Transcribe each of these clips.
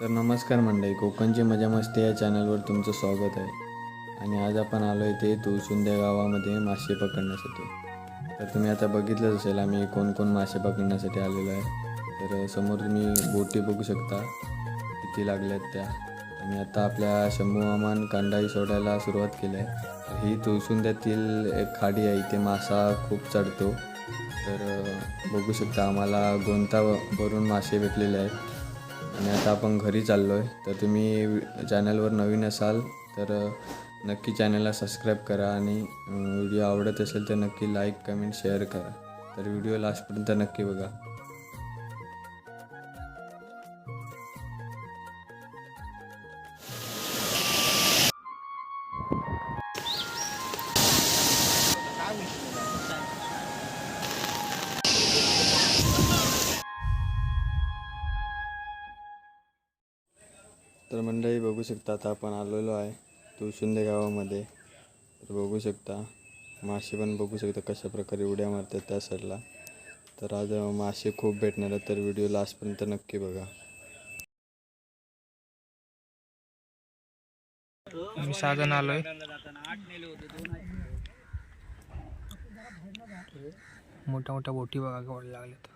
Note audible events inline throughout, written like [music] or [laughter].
तर नमस्कार मंडळी कोकणची मजा मस्ती या चॅनलवर तुमचं स्वागत आहे. आणि आज आपण आलो आहे ते तुळसुंद्या गावामध्ये मासे पकडण्यासाठी. तर तुम्ही आता बघितलंच असेल आम्ही कोण कोण मासे पकडण्यासाठी आलेलो आहे. तर समोर तुम्ही बोटी बघू शकता किती लागल्यात त्या. आणि आता आपल्या शंभू मामान कांडाई सोडायला सुरुवात केली आहे. ही तुळसुंद्यातील एक खाडी आहे इथे मासा खूप चढतो. तर बघू शकता आम्हाला गोंता भरून मासे भेटलेले आहेत. आणि आता आपण घरी चाललो आहे तर तुम्ही चॅनलवर नवीन असाल तर नक्की चॅनलला सबस्क्राईब करा आणि व्हिडिओ आवडत असेल तर नक्की लाईक कमेंट शेअर करा. तर व्हिडिओ लास्टपर्यंत नक्की बघा. तर मंडळी बघू शकता आता आपण आलेलो आहे तुळशुंदे गावामध्ये. तर बघू शकता मासे पण बघू शकता कशा प्रकारे उड्या मारतात त्या साईडला तर आज मासे खूप भेटणार आहेत तर व्हिडिओ लास्टपर्यंत नक्की बघा. मी साधन आलोय. मोठ्या मोठ्या बोटी बघा लागल्या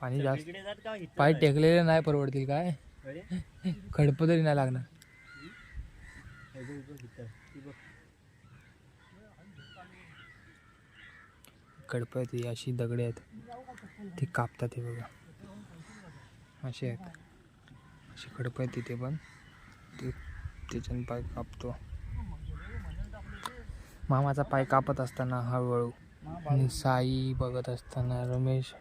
पाणी जास्त तिकडे जात का इथं पाय टेकलेले नाही परवडतील काय? अरे. [laughs] खडप तरी नाही लागणार. हे बघ, बघ इथं. ती बघ. अशी दगडे आहेत. ती कापतात हे बघा. असे आहेत. अशी खडप आहेत तिथे पण. ते त्याच्यानं पाय कापतो. मामाचा पाय कापत असताना हळूहळू. आणि साई बघत असताना रमेश.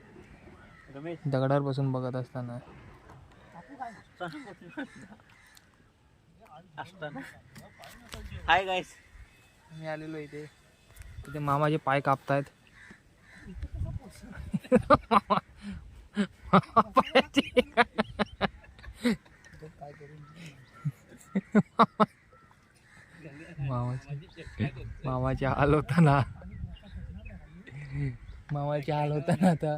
दगडावर बसून बघत असताना. हाय गाईस मी आलेलो इथे. तिथे मामाचे पाय कापतायत. मामाचे मामाचे हाल होताना. मामाचे हाल होताना आता.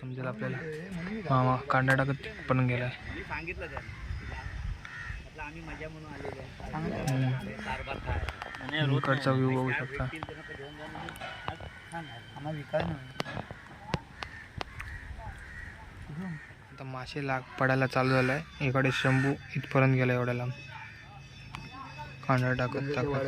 समजेल आपल्याला. मामा कांदा टाकत पण गेलाय. आहे. इकडचा. व्ह्यू बघू शकता. आता मासे लाग पडायला चालू झालाय. इकडे शंभू इथपर्यंत गेला एवढ्या लांब कांदा टाकत टाकत.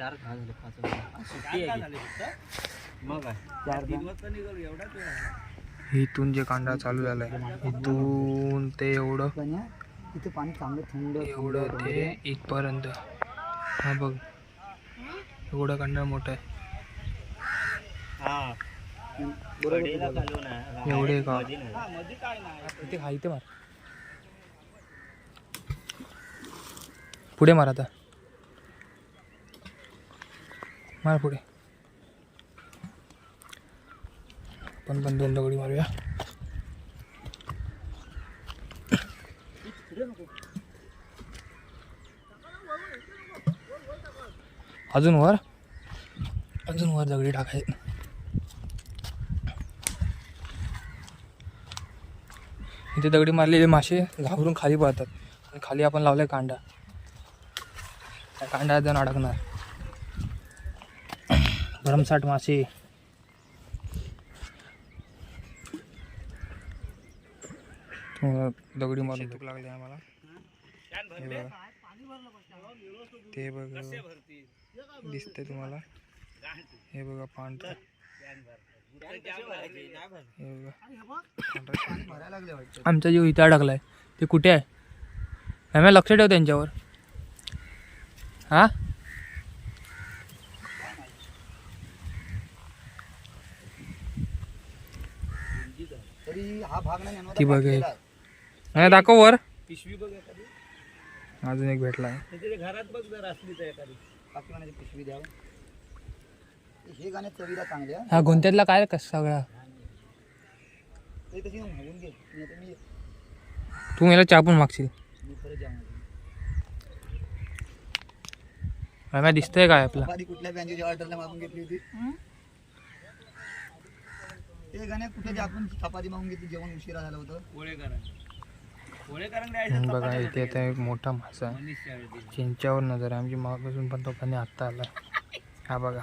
चार झाले पाच सुट्टी आहे की? मग चार तीन वाजता निघालो आहे. इथून जे कांदा चालू झालाय इथून ते एवढं इथे पाणी चांगलं थंड एवढं ते इथपर्यंत. हा बघ एवढा कांदा मोठा आहे. हा. एवढे का. ते हा इथे मार. पुढे मार आता. मार पुढे. आपण पण दोन दगडी मारूया. अजून वर? अजून वर दगडी टाकायचे. इथे दगडी मारलेले मासे घाबरून खाली पळतात. आणि खाली आपण लावलाय कांडा. त्या कांडा जण अडकणार. भरमसाठ मासे. दगडी मारून भूक लागली आम्हाला. ते बघा. दिसते तुम्हाला. हे बघा पांढरं. हे. आमचा जीव इथे अडकलाय. ते कुठे आहे? आम्ही लक्ष ठेव त्यांच्यावर. हा तरी हा भाग नाही ती बघ हे. नाही दाखव वर. पिशवी बघ एखादी. अजून एक भेटला. आहे घरात बघ जर असली तर एखादी. पिशवी द्यावं. हे गाणे चवीला चांगले हा. हा गोंत्यातला काय कस सगळा? ते तशी मागून घे. मी तू मला चापून मागशील. मी दिसतंय काय आपला? कुठल्या बँकेच्या ऑर्डरला मागून घेतली होती? ते गाणे कुठे जे आपण चपाती मागून घेतली जेवण उशिरा झालं होतं. बघा इथे आता एक मोठा मासा आहे. चिंच्यावर नजर आहे. आमची मागापासून पण तो कधी आत्ता आला हा बघा.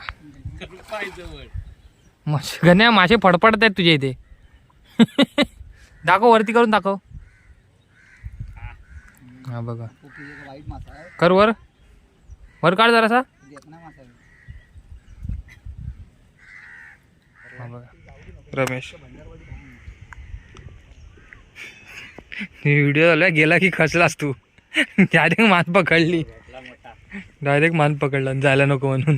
मश गण्या मासे फडफडत आहेत तुझ्या इथे. दाखव वरती करून दाखव. हा बघा. कर वर. वर काढ जरासा. हा बघा. रमेश. व्हिडिओ झाला गेला की खचलास तू. डायरेक्ट मान पकडली. डायरेक्ट मान पकडला जायला नको म्हणून.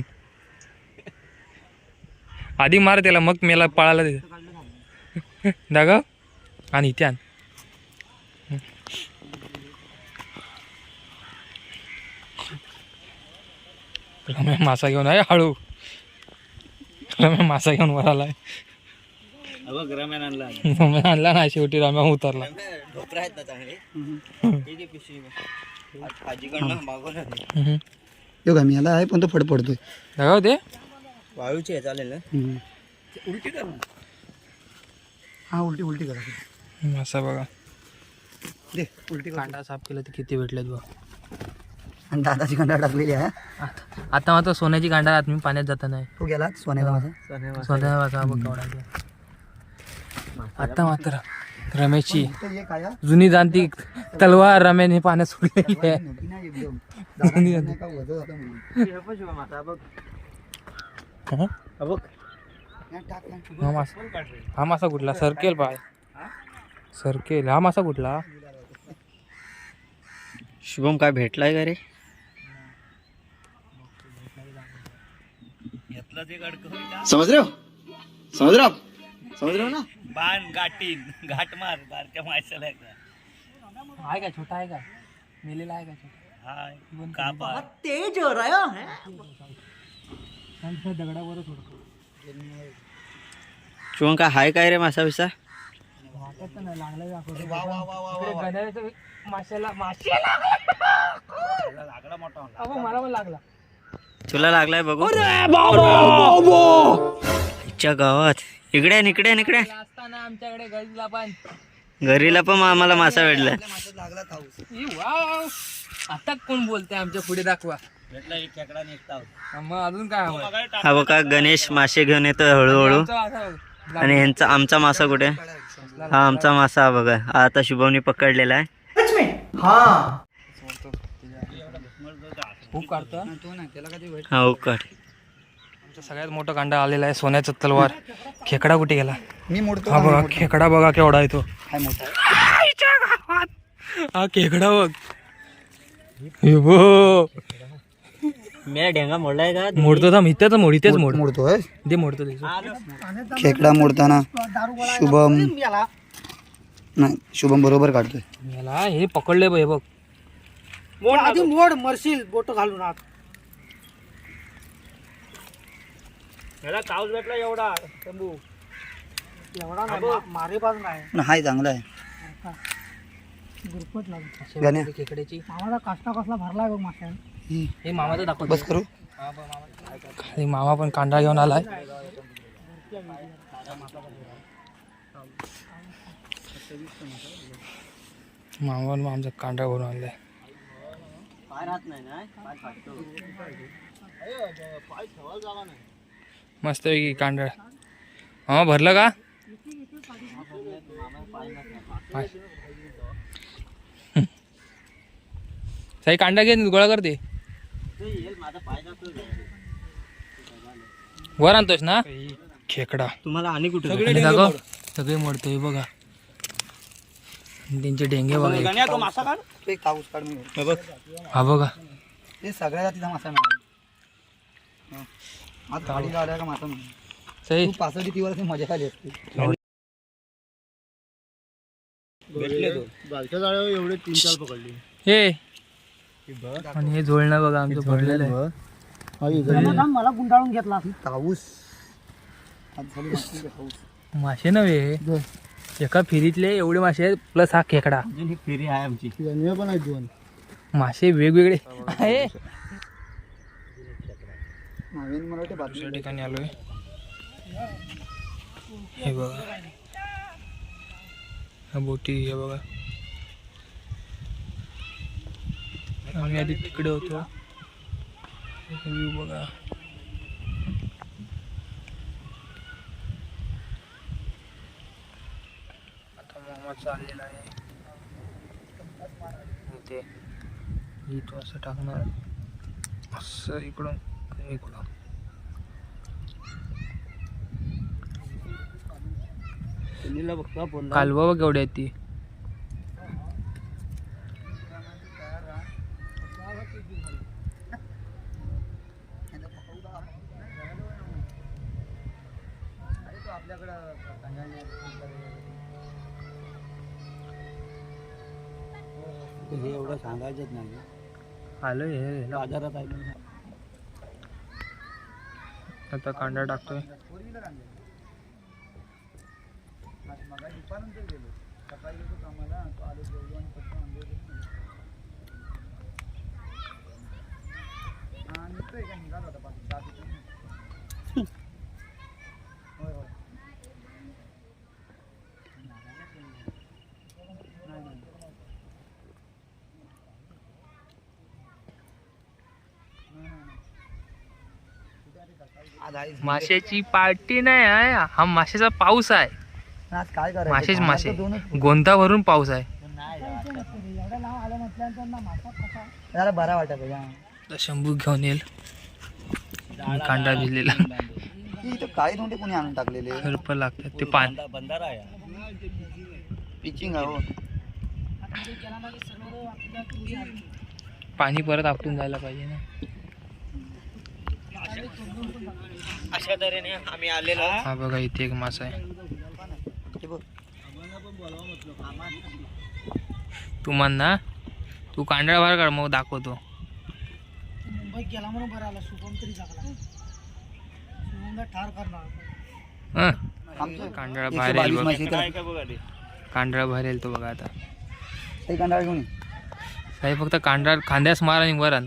आधी मार त्याला मग मेला पळाला दे दाग आणि इथे आण. मासा घेऊन आहे हळू. मासा घेऊन वर आलाय. बघ रम्यान आणला. रम्या आणला ना शेवटी रम्या उतरला. ढोकरा आहेत ना चांगले. आहे पिशवी याला पण तो फड पडतोय. दाखव ते वाळूची आहे चालेल ना? उलटी कर हा उलटी उलटी करा. मासा बघा. दे उलटी कर. कांदा साफ केलं तर किती भेटलेत बघ. आणि दादाची कंडा टाकलेली आहे आता आता मात्र सोन्याची कांदा आत मी पाण्यात जाता नाही. तो गेला सोन्याचा माझा सोन्या वाचा बघ केवढा आहे. आता मात्र रमेशची? जुनी जाणती तलवार रमेने पाण्यात सोडलेली आहे. हा? हा मासा. हा मासा कुठला? सरकेल बाय सरकेल. हा मासा कुठला? शुभम काय भेटलाय का रे? समझ रहे हो समझ हो हो ना? बाण गाठीन घाट मार बारक्या माणसाला एकदा. आहे का छोटा आहे का? मेलेला आहे का छोटा? हाय कापा दगडावरच उडतो शुभम काय हाय काय रे मासा बिसा? वाटत नाही लागला दाखवतो इकडे गण्याचं माशाला माशाला लागला. मोठा. अहो मला पण लागला. तुला लागलाय बघू. इच्छा गावात. इकडे आहे, इकडे आहे, इकडे आहे. असताना आमच्याकडे गजला पण घरीला पण आम्हाला मासा भेटला. ई वाव. आता कोण बोलते आमच्या पुढे दाखवा. भेटला एक खेकडा निघता हा, मग अजून काय हवं हा बघा गणेश मासे घेऊन येतोय हळूहळू. आणि ह्यांचा आमचा मासा कुठे? हा आमचा मासा हा बघा. हा आता शुभमनी पकडलेला आहे. खूप काढतो. हा उकड सगळ्यात मोठा कांडा आलेला आहे सोन्याचा तलवार. खेकडा कुठे गेला? मी मोडतो हा बघा खेकडा बघा केवढा आहे तो. हाय मोठा. हा खेकडा बघ. बघ. मी ढेंगा मोडलाय का? मोडतो थांब इथेच मोड इथेच मोड मोडतोय दे मोडतो खेकडा मोडताना शुभम नाही शुभम बरोबर काढतोय. याला हे पकडले बघ हे बघ. आधी मोड मरशील बोट घालून आत. याला काऊस भेटला एवढा शंभू. एवढा नाही मारे पास नाही. हाय चांगला आहे. गण्या. खेकड्याची. मामाचा काष्टा कसला भरलाय बघ माश्या हे. मामाचं दाखव बस करू. खाली मामा. पण कांदा घेऊन आलाय. मामा पण आमचा कांदा भरून आणलाय मस्त मस्त पैकी कांडळ हा भरलं का? साई कांडा घे गोळा करते वर आणतोस ना? खेकडा. तुम्हाला आणि कुठे सगळे मोडतोय बघा. त्यांचे डेंगे बघा. हा बघा. सगळ्या जातीचा मासा आज गाडी लावल्या का मासा मिळाला साई. तू पासष्ट ती वर्ष मजा आली असते. जाळ्यावर एवढे तीन चार पकडले. हे. आणि हे झोळणं बघा आमचं भरलेलं आहे. मला गुंडाळून घेतला काऊस मासे नव्हे. एका फिरीतले एवढे मासे आहेत प्लस हा खेकडा. फेरी आहे आमची. पण आहे दोन. मासे वेगवेगळे आहे. नवीन बातमी दुसऱ्या ठिकाणी आलोय. हे बघा. हा बोटी हे बघा. आम्ही आधी तिकडे होतो. व्ह्यू बघा. आता मामा चाललेला आहे. इथे. इथं असं टाकणार. असं इकडून. कालवा आहेत ती हे एवढं सांगायचंच नाही आलोय हे. बाजारात आहे. आता कांदा टाकतोय. आज आई माशाची पार्टी नाही आहे हा माशाचा पाऊस आहे. आज काय खायला मासे. गोंदा भरून पाऊस आहे. जरा बरा वाटत शंभू घेऊन येईल. कांदा भिजलेला. हे काळी धोंडे कोणी आणून टाकलेले? खरप लागतात ते पान. बंदा- बंधारा आहे पिचिंग आहे हो. पाणी परत आपटून जायला पाहिजे ना. अशा तऱ्हेने आम्ही आलेलो हा बघा इथे एक मासा आहे. हे बघ. तू म्हण ना. तू कांदा बाहेर काढ मग दाखवतो. मुंबईत गेला म्हणून बरं आला शुभम तरी ठार करणार. हं. एकशे बाहेर येईल बावीस बघ. म्हशी तर- काय का बघा ते कांदळा बाहेर येईल तो बघा आता. ते कंटाळ घेऊन. काही फक्त कांदा खांद्यास मार आणि वर आण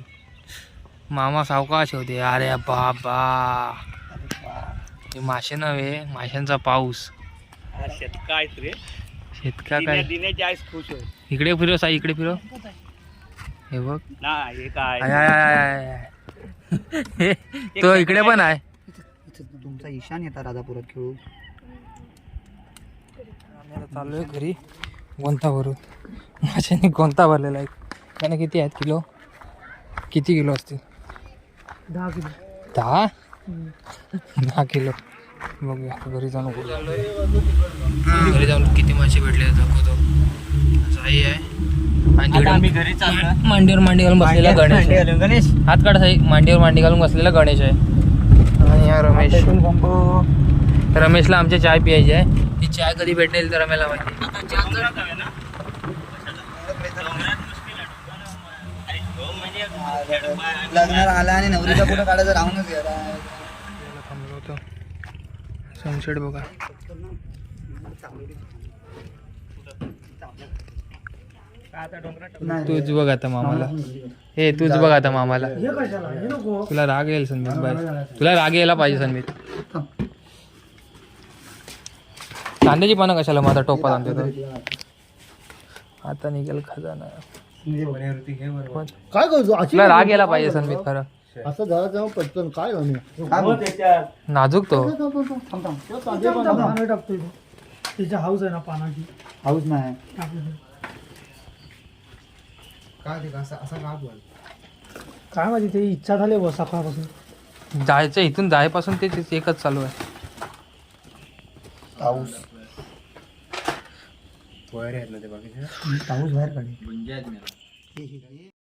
मामा सावकाश होते. अरे बाबा. हे मासे नव्हे माशांचा पाऊस. हा शेतका आहेत रे. शेतका काय? दिनेची आईस खुश होय इकडे फिरव साई इकडे फिरव हे बघ. ना हे काय? आय, आय, आय, आय, आय. हे, तो इकडे पण आहे. इथं तुमचा ईशान येतात राजापुरात खेळू. आम्ही आता चाललोय घरी. गोंता भरून माशाने गोंता भरलेला आहे. त्याने किती आहेत किलो? किती किलो असतील? दहा किलो. दहा? दहा किलो. बघूया घरी जाऊन घरी जाऊन किती मासे भेटले दाखवतो. साई आहे. आम्ही घरी मांडीवर मांडी घालून बसलेला गणेश. गणेश. हात काढ साई मांडीवर मांडी घालून बसलेला गणेश आहे. आणि हा रमेश. रमेशला आमच्या चाय प्यायची आहे. ती चाय कधी भेटेल तर आम्हाला माहिती. लग्नाला आला आणि नवरीचा कुठं काढायचं राहूनच गेला. थांबलो होतो सनसेट बघा तूच बघ आता मामाला. हे तूच बघ आता मामाला. तुला राग येईल संदीप बाई. तुला राग यायला पाहिजे संदीप. कांद्याची पानं कशाला आता टोपात आणते आता निघेल खजाना. काय करतो तुला राग यायला पाहिजे संदीप खरं. असं झालं तेव्हा पटकन काय नाजूक तो. त्याच्या हाऊस आहे ना पानाची. हाऊस नाही. काय माहिती ते इच्छा झाली बस सकाळपासून. जायचं इथून जायपासून ते एकच चालू आहे. पाऊस पाऊस बाहेर काढे